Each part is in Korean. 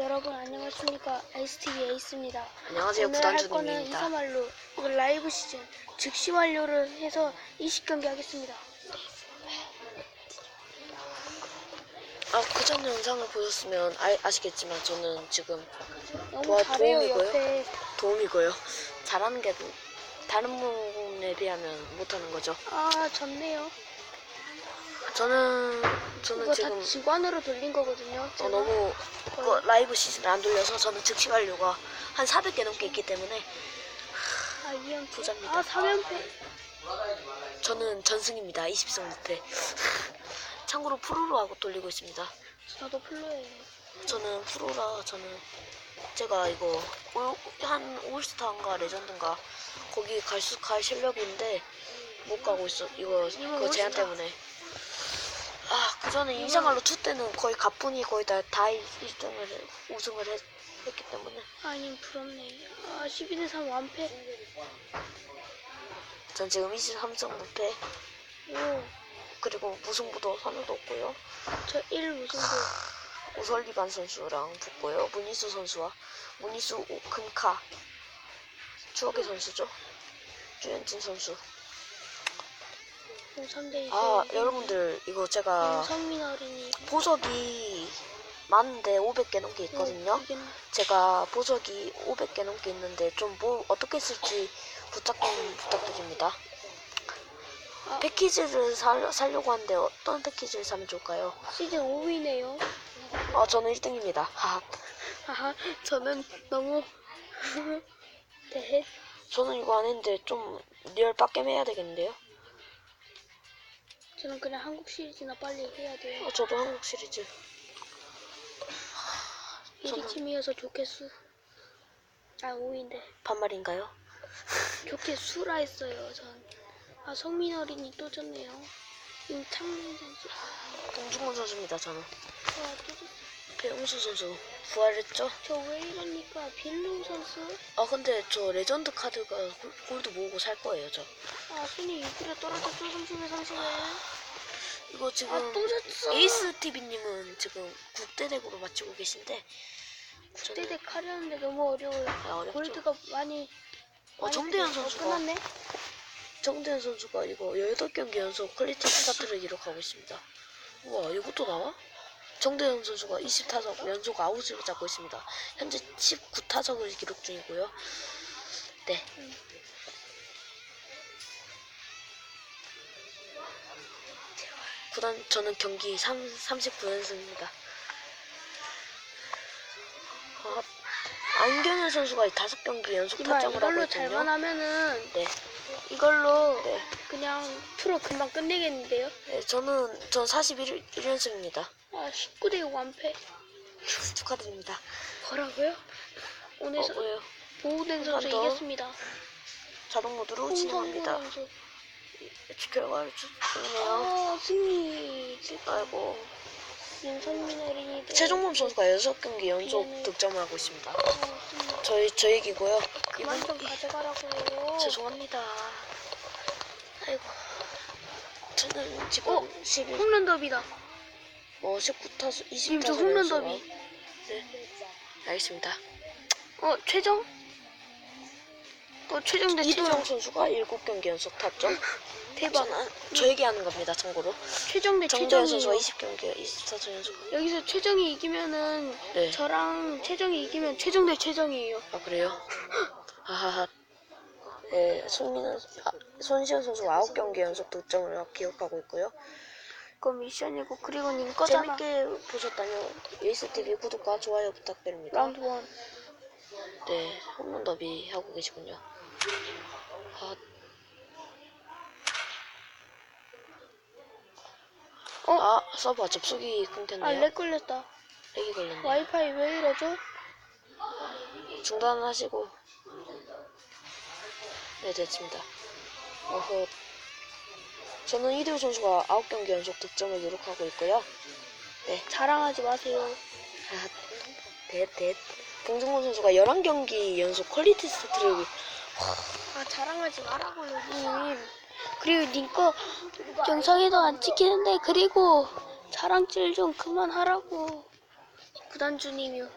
여러분 안녕하십니까 STV 에이스입니다. 안녕하세요 오늘 할 거는 부단주님입니다. 이사말로 라이브 시즌 즉시 완료를 해서 20경기 하겠습니다. 아 그전 영상을 보셨으면 아, 아시겠지만 저는 지금 너무 와, 잘해요 도움이고요? 옆에 도움이고요. 잘하는 게 도- 다른 분에 비하면 못하는 거죠. 아 졌네요. 저는 저는 이거 지금 다 직관으로 돌린 거거든요. 어, 제가. 너무 그거 라이브 시즌을 안 돌려서 저는 즉시 완료가 한 400개 넘게 있기 때문에 아 2연패. 부자입니다. 아 3연패. 저는 전승입니다. 20승 못해. 참고로 프로로 하고 돌리고 있습니다. 저도 플로예요. 저는 프로라 저는 제가 이거 올- 한 올스타인가 레전드인가 거기 갈 수 갈 실력인데 못 가고 있어 이거 이건 그 제한. 때문에 아 그 전에 이상할로 2 때는 거의 가뿐히 거의 다 다 1등을 해, 우승을 했, 했기 때문에 아니 부럽네. 아 12대 3 완패. 전 지금 23승 못해 오. 그리고 무승부도 하나도 없고요 저1 우승도. 오설리반 선수랑 붙고요 문희수 선수와 문희수 오- 금카 추억의 선수죠 주현진 선수 3대 2. 아 여러분들 이거 제가 성민 어린이. 보석이 많은데 500개 넘게 있거든요. 네, 이건 제가 보석이 500개 넘게 있는데 좀 뭐 어떻게 쓸지 부탁 좀 부탁드립니다. 아. 패키지를 살, 살려고 하는데 어떤 패키지를 사면 좋을까요? 시즌 5위네요. 어 저는 1등입니다. 하, 하하, 저는 너무 네, 저는 이거 안 했는데 좀 리얼 빡겜 해야 되겠는데요? 저는 그냥 한국 시리즈나 빨리 해야 돼요. 어, 저도 한국 시리즈 1위 팀이어서 좋겠수. 아 5위인데 반말인가요? 좋겠수라 했어요. 전. 아 성민 어린이 또 졌네요. 임창민 선수. 동중권 선수입니다. 저는 와, 또. 배용수 선수 부활했죠? 저 왜 이러니까 빌루 선수. 아 근데 저 레전드 카드가 골- 골드 모으고 살 거예요 저. 아 순위 6위로 떨어졌죠 30에 30에. 이거 지금 아 또 졌어. 에이스 TV님은 지금 국대 덱으로 마치고 계신데 저는 그때 하려는데 너무 어려워요. 아, 어렵죠. 골드가 많이. 어, 많이 정대현 어, 선수가 끝났네. 정대현 선수가 이거 18경기 연속 퀄리티 스타트를 기록하고 있습니다. 우와 이것도 나와? 정대현 선수가 20타석 연속 아웃을 잡고 있습니다. 현재 19타석을 기록 중이고요. 네. 구단 저는 경기 3, 39연승입니다. 아, 안경현 선수가 5경기 연속 이만 타점을 하고 이걸로 있거든요. 잘만 하면은 네. 이걸로 네. 그냥 프로 금방 끝내겠는데요? 네, 저는 전 41연승입니다. 아 19대 완패. 축하드립니다. 뭐라고요? 오늘 어, 서- 왜요? 보호된 한번 선수 더. 이겼습니다. 자동 모드로 진행합니다. 선수. 결과를 주네요. 아 승리. 아이고. 윤선민 어린이. 최종범 선수가 6경기 연속 미안해. 득점을 하고 있습니다. 어, 저희 저 얘기고요. 그만 좀 가져가라고요. 죄송합니다. 아이고. 저는 지금 어? 11, 홈런 더비다. 뭐 19타수, 지금 저 20타수 홈런. 더비. 네. 알겠습니다. 어 최정? 어 최정 대 이도영 최정. 선수가 7경기 연속 탔죠. 대박. 저는 저 얘기하는 겁니다. 참고로. 최정 대 정대현 최정이요. 선수가 20경기, 24타 연속. 여기서 최정이 이기면은 네. 저랑 최정이 이기면 최정 대 최정이에요. 아 그래요? 아하하. 네, 손민은 아, 손시현 선수가 9경기 연속 득점을 기록하고 있고요. 그건 미션이고 그리고 님 거잖아. 재밌게 보셨다면 에이스TV 구독과 좋아요 부탁드립니다. 라운드 원. 네, 홈런 더비 하고 계시군요. 아, 어? 아 서버 접속이 아, 끊겼네요. 렉 걸렸다. 렉이 걸렸네요. 와이파이 왜 이러죠? 중단하시고 네 됐습니다. 어허 저는 이대호 선수가 9경기 연속 득점을 기록하고 있고요. 네, 자랑하지 마세요. 아, 넷, 넷. 봉중근 선수가 11경기 연속 퀄리티 스타트를 아, 자랑하지 말라고요, 님. 그리고 님거 영상에도 안 찍히는데, 그리고 자랑질 좀 그만하라고. 구단주님이요.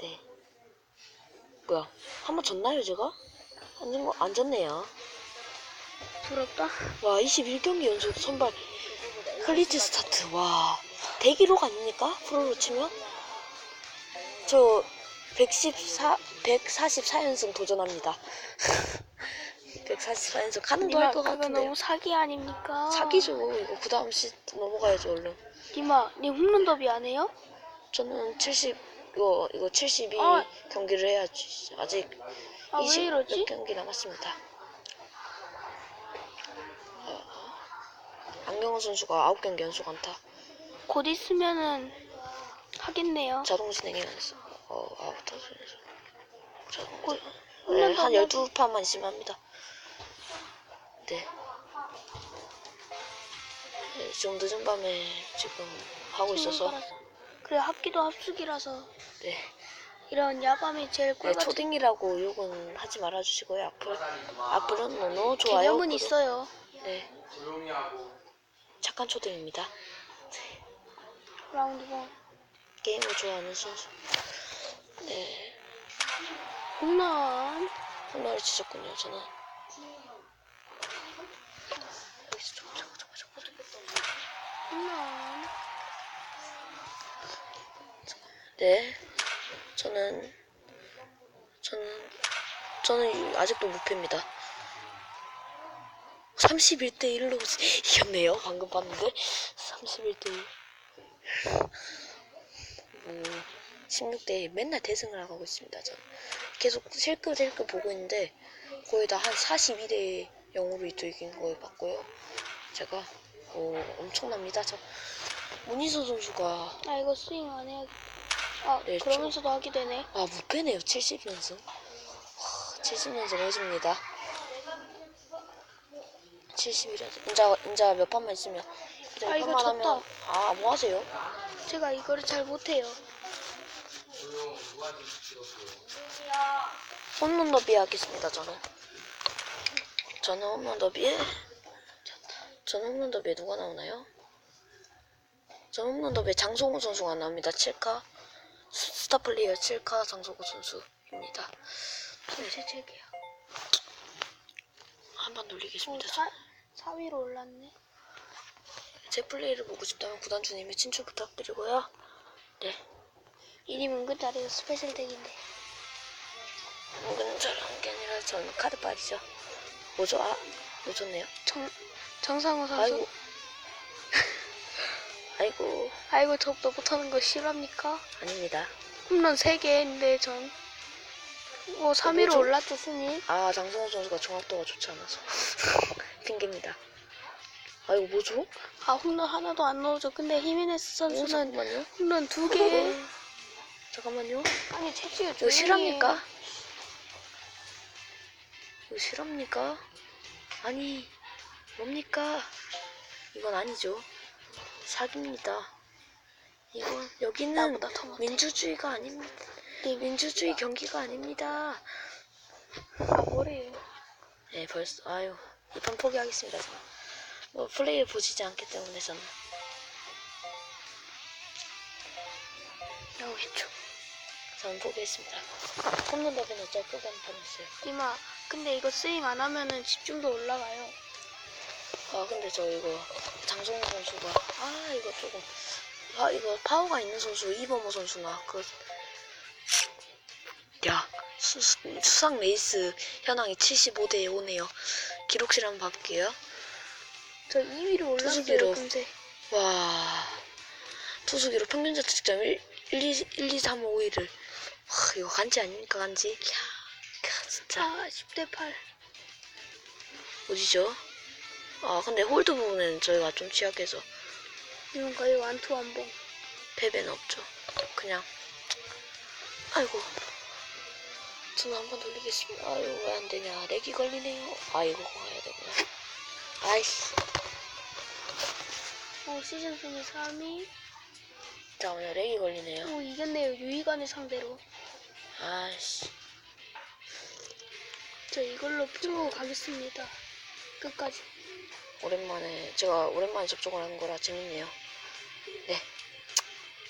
네. 뭐야? 한 번 졌나요, 제가? 안, 진 거, 안 졌네요. 부럽다. 와, 21경기 연속 선발 클리트 스타트. 와, 대기록 아닙니까? 프로로 치면? 저 114, 144연승 도전합니다. 144연승 가능도 할것 그거 같은데. 너무 사기 아닙니까? 사기죠. 이거 그 다음 시 넘어가야죠, 얼른. 니마, 니 홈런 더비 안 해요? 저는 70, 이거, 이거 72 아. 경기를 해야지. 아직 아, 왜 20 이러지? 몇 경기 남았습니다. 어, 안경호 선수가 9경기 연속 안타. 곧 있으면은 하겠네요. 자동 진행해서 어, 아웃 타선에서 자동 곧 네, 홈런도 한한 12판만 있으면 합니다. 네. 네, 좀 늦은 밤에 지금 하고 있어서 그래 합기도 합숙이라서 네. 이런 야밤이 제일 네, 꿀같은 초딩이라고 욕은 하지 말아주시고요. 악플, 악플은 노노 좋아요. 개념은. 있어요. 네. 착한 초딩입니다. 라운드 원. 게임을 좋아하는 선수. 네. 홈런. 홈런을 치셨군요. 저는. 여기서 좀 잠깐 잠깐 잠깐. 홈런. 네. 저는 저는 저는 아직도 무패입니다. 31대 1로 이겼네요. 방금 봤는데 31대 1. 음, 16대 1 맨날 대승을 하고 있습니다. 저는 계속 실컷실컷 보고 있는데 거의 다 한 42대 0으로 이긴 거 봤고요. 제가 오, 엄청납니다. 저 문희서 선수가 아 이거 스윙 안 해야. 아 네, 그러면서도 하게 되네. 아, 무패네요. 70연승. 70연승 해줍니다. 71연승. 인자, 인자 몇 판만 있으면. 이제 아, 몇 이거 판만. 하면. 아, 뭐 하세요? 제가 이거를 잘 못해요. 홈런 더비 하겠습니다, 저는. 저는 홈런 더비에. 저는 홈런 더비에 누가 나오나요? 저는 홈런 더비에 장성호 선수가 나옵니다. 7카. 스- 스타 플레이어 7카 장성호 선수입니다. 네, 제 책이야. 한번 어, 돌리겠습니다. 사 4위로 올랐네. 제 플레이를 보고 싶다면 구단주님의 친출 부탁드리고요. 네. 이름 은근 잘해요. 스페셜 덱인데. 은근 잘하는 게 아니라 저는 카드빨이죠. 뭐죠? 아, 뭐 좋네요. 정 정상호 선수. 아이고. 아이고, 아이고 저보다 못하는 거 싫어합니까? 아닙니다. 홈런 3개 했는데 전. 뭐 3위로 뭐죠? 올랐죠 순위. 아, 장성호 선수가 정확도가 좋지 않아서. 핑계입니다. 아, 이거 뭐죠? 아 홈런 하나도 안 넣어줘. 근데 히메네스 어, 선수는 잠깐만요. 홈런 2개. 잠깐만요. 아니 채취가 이거 실합니까? 이거 실합니까? 아니, 뭡니까? 이건 아니죠. 사기입니다. 이건, 여기는. 민주주의가 아닙니다. 네, 민주주의 경기가 아닙니다. 아 뭐래요? 네, 벌써, 아유, 이판 포기하겠습니다. 저는. 뭐, 플레이를 보시지 않기 때문에 저는. 나오십시오. 저는 포기했습니다. 홈런 더비는 어쩔 끄한 판이었어요. 이마 근데 이거 스윙 안 하면은 집중도 올라가요. 아 근데 저 이거 장성호 선수가 아 이거 조금 아 이거 파워가 있는 선수 이범호 선수나 그야 수상 레이스 현황이 75대 5네요 기록실 한번 봐볼게요 저 2위로 올랐어요. 금세. 와 투수기로 평균 자책점 1, 1, 2, 1, 2 3, 5, 1을 와 이거 간지 아닙니까 간지 캬, 캬 진짜 아 10대 8. 어디죠 아 근데 홀드 부분에는 저희가 좀 취약해서 이건 거의 완투 완봉. 패배는 없죠. 그냥 아이고 저는 한번 돌리겠습니다. 아유 왜안 되냐 렉이 걸리네요. 아이고 가야 되구나. 아이씨 어 시즌 순위 3위. 자 오늘 렉이 걸리네요. 오 이겼네요 유희관을 상대로. 아이씨 저 이걸로 프로 가겠습니다. 끝까지. 오랜만에 제가 오랜만에 접촉을 하는 거라 재밌네요. 네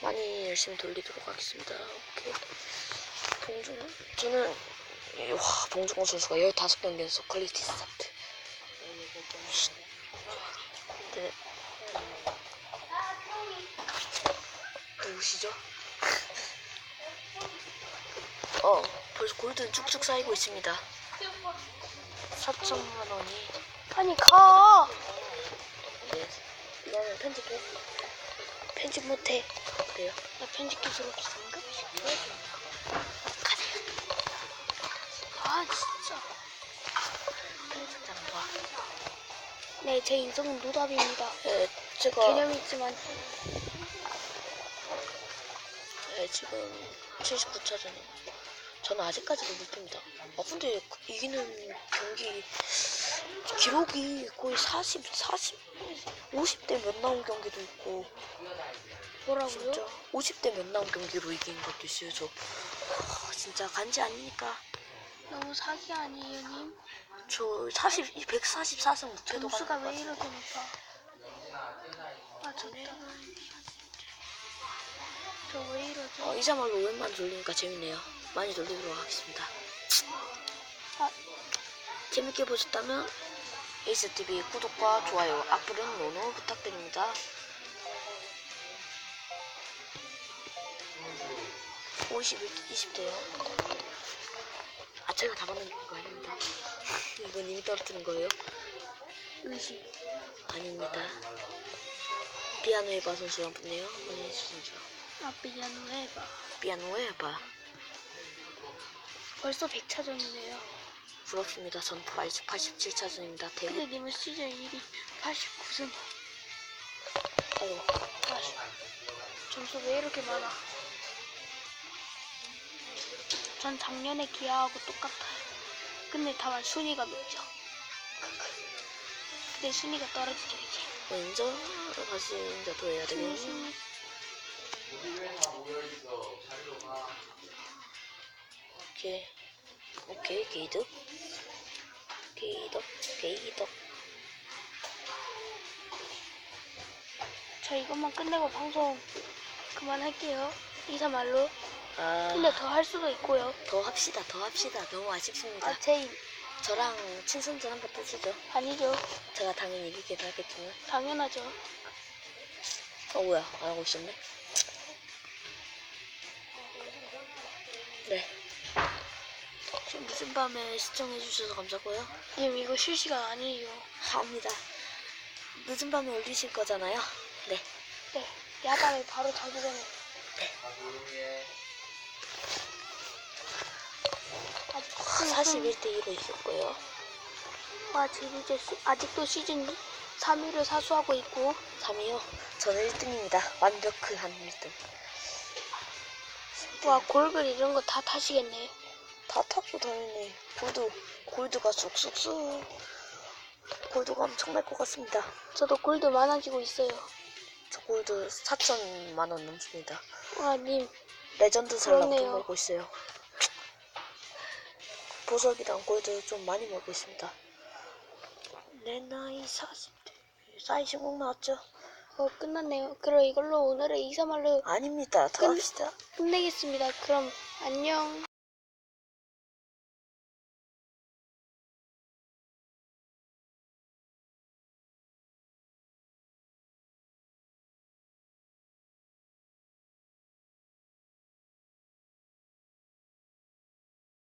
많이 열심히 돌리도록 하겠습니다. 오케이 봉준 저는 이- 와 봉준호 선수가 15경기 연속 퀄리티 스타트 네. 누구시죠? 어 벌써 골드는 쭉쭉 쌓이고 있습니다 4천만 원이 아니 가. 네. 이거는 편집해 편집 못해. 그래요 나 편집 기술 없으니까. 가세요 아 진짜. 편집장 봐 네, 제 인성은 노답입니다. 네, 제가 개념 있지만 네, 지금 79차전이에요. 저는 아직까지도 못합니다. 아, 근데 그 이기는 경기 기록이 거의 40, 40, 50대 몇 나온 경기도 있고, 뭐라고요? 진짜 50대 몇 나온 경기로 이긴 것도 있어요, 저. 아, 진짜 간지 아닙니까? 너무 사기 아니에요, 님? 저 40, 144승 못해도 점수가 가는 왜것 이렇게 높아? 아, 좋다. 저 왜 이러지? 어, 이자말로 오랜만에 돌리니까 재밌네요. 많이 돌리도록 하겠습니다. 아, 재밌게 보셨다면 에이스TV 구독과 좋아요, 악플은 노노 부탁드립니다. 51, 20대요. 아, 제가 다 받는 거 아닙니다. 이건 이미 떨어뜨린 거예요? 의심. 아닙니다. 피아노에바 선수랑 붙네요. 원예수 선수. 아, 미안해 해봐. 피아노에바. 벌써 100차전이네요. 부럽습니다. 전 87차전입니다. 근데 대구. 님은 시즌 1위 89승. 아이고. 아, 점수 왜 이렇게 많아? 전 작년에 기아하고 똑같아요. 근데 다만 순위가 높죠. 근데 순위가 떨어지죠, 이제. 먼저 다시 이제 더 해야 되겠네. 순위. 오케이. 오케이, 게이득. 게이득, 게이득. 저 이것만 끝내고 방송 그만할게요. 이사말로. 아, 근데 더 할 수도 있고요. 더 합시다, 더 합시다. 너무 아쉽습니다. 아, 제 저랑 친선전 한번 뜨시죠. 아니죠. 제가 당연히 이기긴 하겠지만. 당연하죠. 어, 뭐야. 안 하고 있었네. 네. 늦은 밤에 시청해주셔서 감사하고요. 님 이거 실시간 아니에요. 합니다. 늦은 밤에 올리실 거잖아요. 네. 네. 야밤에 바로 자기 전에. 아직 41대 2로 이겼고요. 와, 지금 이제 시- 아직도 시즌 3위를 사수하고 있고 3위요. 저는 1등입니다. 완벽한 1등. 와 골글 이런 거 다 타시겠네. 다 탑도 당연히. 골드, 골드가 쑥쑥쑥. 골드가 엄청 날 것 같습니다. 저도 골드 많아지고 있어요. 저 골드 4천만 원 넘습니다. 와, 님 레전드 살라고 돈. 벌고 있어요. 보석이랑 골드 좀 많이 벌고 있습니다. 내 나이 40대. 45 나왔죠? 어, 끝났네요. 그럼 이걸로 오늘의 이사말로 아닙니다. 합시다. 끝내겠습니다. 그럼 안녕.